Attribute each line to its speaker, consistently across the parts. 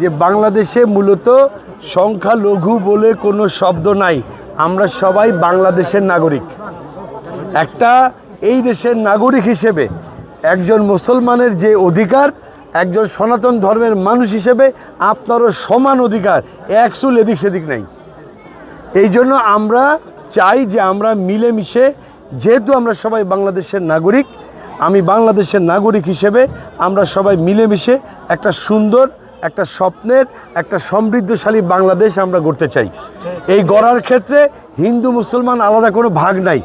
Speaker 1: যে বাংলাদেশে মূলত সংখ্যালঘু বলে কোনো শব্দ নাই। আমরা সবাই বাংলাদেশের নাগরিক। একটা এই দেশের নাগরিক হিসেবে একজন মুসলমানের যে অধিকার, একজন সনাতন ধর্মের মানুষ হিসেবে আপনারও সমান অধিকার, এক চুল এদিক সেদিক নাই। এই জন্য আমরা চাই যে আমরা মিলেমিশে, যেহেতু আমরা সবাই বাংলাদেশের নাগরিক, আমি বাংলাদেশের নাগরিক হিসেবে আমরা সবাই মিলেমিশে একটা সুন্দর একটা স্বপ্নের, একটা সমৃদ্ধশালী বাংলাদেশ আমরা গড়তে চাই। এই গড়ার ক্ষেত্রে হিন্দু, মুসলমান আলাদা কোনো ভাগ নাই।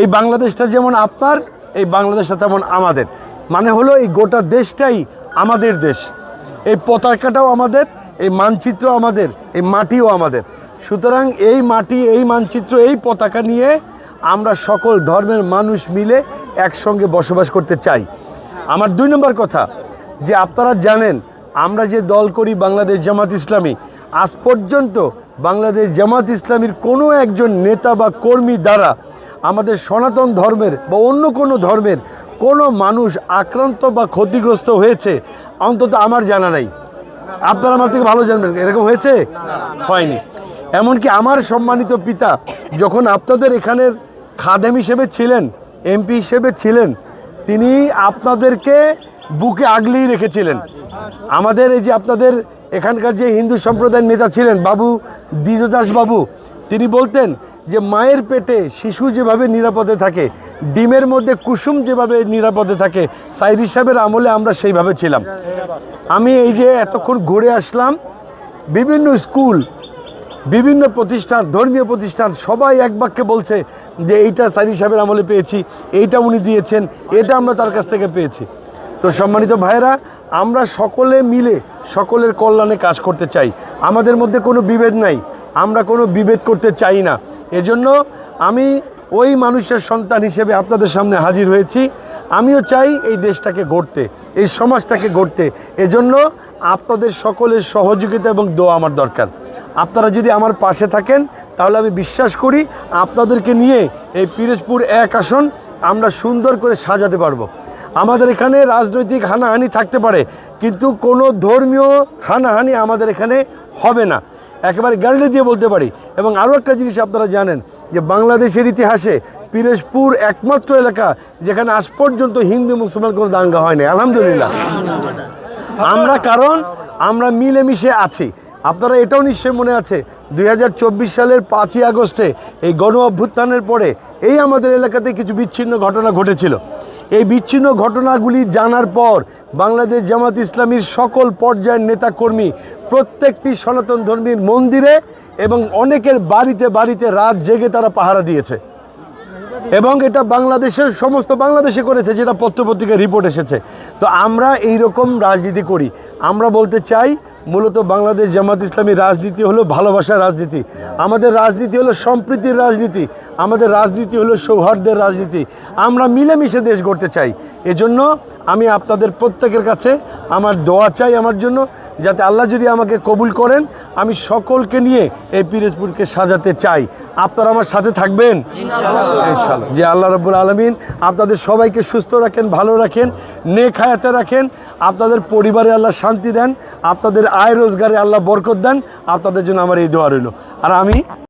Speaker 1: এই বাংলাদেশটা যেমন আপনার, এই বাংলাদেশটা তেমন আমাদের। মানে হলো এই গোটা দেশটাই আমাদের দেশ। এই পতাকাটাও আমাদের, এই মানচিত্র আমাদের, এই মাটিও আমাদের। সুতরাং এই মাটি, এই মানচিত্র, এই পতাকা নিয়ে আমরা সকল ধর্মের মানুষ মিলে একসঙ্গে বসবাস করতে চাই। আমার দুই নম্বর কথা, যে আপনারা জানেন আমরা যে দল করি বাংলাদেশ জামাত ইসলামী, আজ পর্যন্ত বাংলাদেশ জামাত ইসলামীর কোনো একজন নেতা বা কর্মী দ্বারা আমাদের সনাতন ধর্মের বা অন্য কোনো ধর্মের কোনো মানুষ আক্রান্ত বা ক্ষতিগ্রস্ত হয়েছে, অন্তত আমার জানা নাই। আপনারা আমার থেকে ভালো জানবেন, এরকম হয়েছে? হয়নি। এমনকি আমার সম্মানিত পিতা যখন আপনাদের এখানের খাদেম হিসেবে ছিলেন, এমপি হিসেবে ছিলেন, তিনি আপনাদেরকে বুকে আগলেই রেখেছিলেন। আমাদের এই যে আপনাদের এখানকার যে হিন্দু সম্প্রদায়ের নেতা ছিলেন বাবু দ্বিজদাস বাবু, তিনি বলতেন যে মায়ের পেটে শিশু যেভাবে নিরাপদে থাকে, ডিমের মধ্যে কুসুম যেভাবে নিরাপদে থাকে সাইদি সাহেবের আমলে আমরা সেইভাবে ছিলাম। আমি এই যে এতক্ষণ ঘুরে আসলাম, বিভিন্ন স্কুল, বিভিন্ন প্রতিষ্ঠান, ধর্মীয় প্রতিষ্ঠান, সবাই এক বাক্যে বলছে যে এইটা সাইদি সাহেবের আমলে পেয়েছি, এইটা উনি দিয়েছেন, এটা আমরা তার কাছ থেকে পেয়েছি। তো সম্মানিত ভাইরা আমরা সকলে মিলে সকলের কল্যাণে কাজ করতে চাই। আমাদের মধ্যে কোনো বিভেদ নাই। আমরা কোনো বিভেদ করতে চাই না। এজন্য আমি ওই মানুষের সন্তান হিসেবে আপনাদের সামনে হাজির হয়েছি। আমিও চাই এই দেশটাকে গড়তে, এই সমাজটাকে গড়তে। এজন্য আপনাদের সকলের সহযোগিতা এবং দোয়া আমার দরকার। আপনারা যদি আমার পাশে থাকেন, তাহলে আমি বিশ্বাস করি আপনাদেরকে নিয়ে এই পিরোজপুর এক আসন আমরা সুন্দর করে সাজাতে পারব। আমাদের এখানে রাজনৈতিক হানাহানি থাকতে পারে, কিন্তু কোনো ধর্মীয় হানাহানি আমাদের এখানে হবে না। একেবারে গ্যারান্টি দিয়ে বলতে পারি। এবং আরও একটা জিনিস আপনারা জানেন যে বাংলাদেশের ইতিহাসে পিরোজপুর একমাত্র এলাকা যেখানে আজ পর্যন্ত হিন্দু মুসলমান কোনো দাঙ্গা হয়নি। আলহামদুলিল্লাহ। আমরা কারণ, আমরা মিলেমিশে আছি। আপনারা এটাও নিশ্চয় মনে আছে, দুই হাজার চব্বিশ সালের পাঁচই আগস্টে এই গণ অভ্যুত্থানের পরে এই আমাদের এলাকাতে কিছু বিচ্ছিন্ন ঘটনা ঘটেছিল। এই বিচ্ছিন্ন ঘটনাগুলি জানার পর বাংলাদেশ জামাত ইসলামীর সকল পর্যায়ের নেতাকর্মী প্রত্যেকটি সনাতন ধর্মীর মন্দিরে এবং অনেকের বাড়িতে বাড়িতে রাত জেগে তারা পাহারা দিয়েছে। এবং এটা বাংলাদেশের সমস্ত বাংলাদেশে করেছে যেটা পত্রপত্রিকায় রিপোর্ট এসেছে। তো আমরা এই রকম রাজনীতি করি। আমরা বলতে চাই মূলত বাংলাদেশ জামাত ইসলামী রাজনীতি হলো ভালোবাসার রাজনীতি। আমাদের রাজনীতি হলো সম্প্রীতির রাজনীতি আমাদের রাজনীতি হলো সৌহার্দ্যের রাজনীতি। আমরা মিলেমিশে দেশ গড়তে চাই। এজন্য আমি আপনাদের প্রত্যেকের কাছে আমার দোয়া চাই আমার জন্য যাতে আল্লাহ যদি আমাকে কবুল করেন আমি সকলকে নিয়ে এই পিরোজপুরকে সাজাতে চাই। আপনারা আমার সাথে থাকবেন। যে আল্লাহ রব্বুল আলমিন আপনাদের সবাইকে সুস্থ রাখেন ভালো রাখেন নেক হায়াতে রাখেন। আপনাদের পরিবারে আল্লাহ শান্তি দেন। আপনাদের আয় রোজগারে আল্লাহ বরকত দেন আপনাদের জন্য আমার এই দোয়া রইল। আর আমি